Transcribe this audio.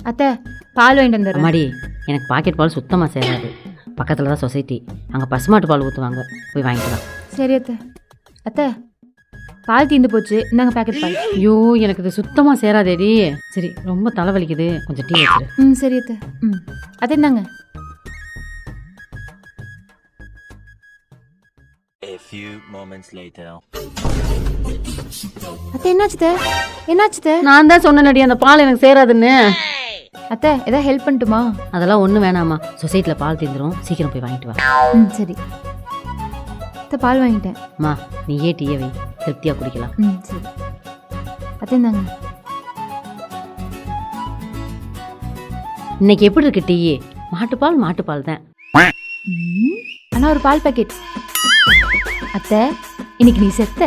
அத்தை பால் வாங்கிட்டு வந்துடுறேன். அம்மாடி எனக்கு பாக்கெட் பால் சுத்தமாக சேராது. பக்கத்தில் தான் சொசைட்டி அங்கே பசுமாட்டு பால் ஊற்றுவாங்க போய் வாங்கிக்கலாம். சரி அத்தை. அத்தை பால் தீந்து போச்சு. இந்தாங்க பேக்கெட் பால். ஐயோ எனக்கு இது சுத்தமாக சேராதேடி. சரி ரொம்ப தலைவலிக்குது. கொஞ்சம் டீ வச்சிரு ம் சரி அத்தை. ம். அத்தை இந்தாங்க. A few moments later. அத்தை என்னாச்சு அத்தை? என்னாச்சு அத்தை? நான் தான் சொன்னேன்டி அந்த பால் எனக்கு சேராதுன்னு. அத்தை ஏதாவது ஹெல்ப் பண்ணட்டுமா? அதெல்லாம் ஒன்றும் வேணாம்மா. சொசைட்டியில் பால் தீந்துரும். சீக்கிரம் போய் வாங்கிட்டு வா. ம் சரி. அத்தை பால் வாங்கிட்டேன். அம்மா நீயே டீயை வை. திருப்தியாக குடிக்கலாம். ம் சரி. அத்தை இந்தாங்க. இன்னைக்கு எப்படி இருக்கு டீ? மாட்டுப்பால் மாட்டுப்பால் தான். ம், அண்ணா ஒரு பால் பாக்கெட் அத்தை இன்னைக்கு நீ செத்த.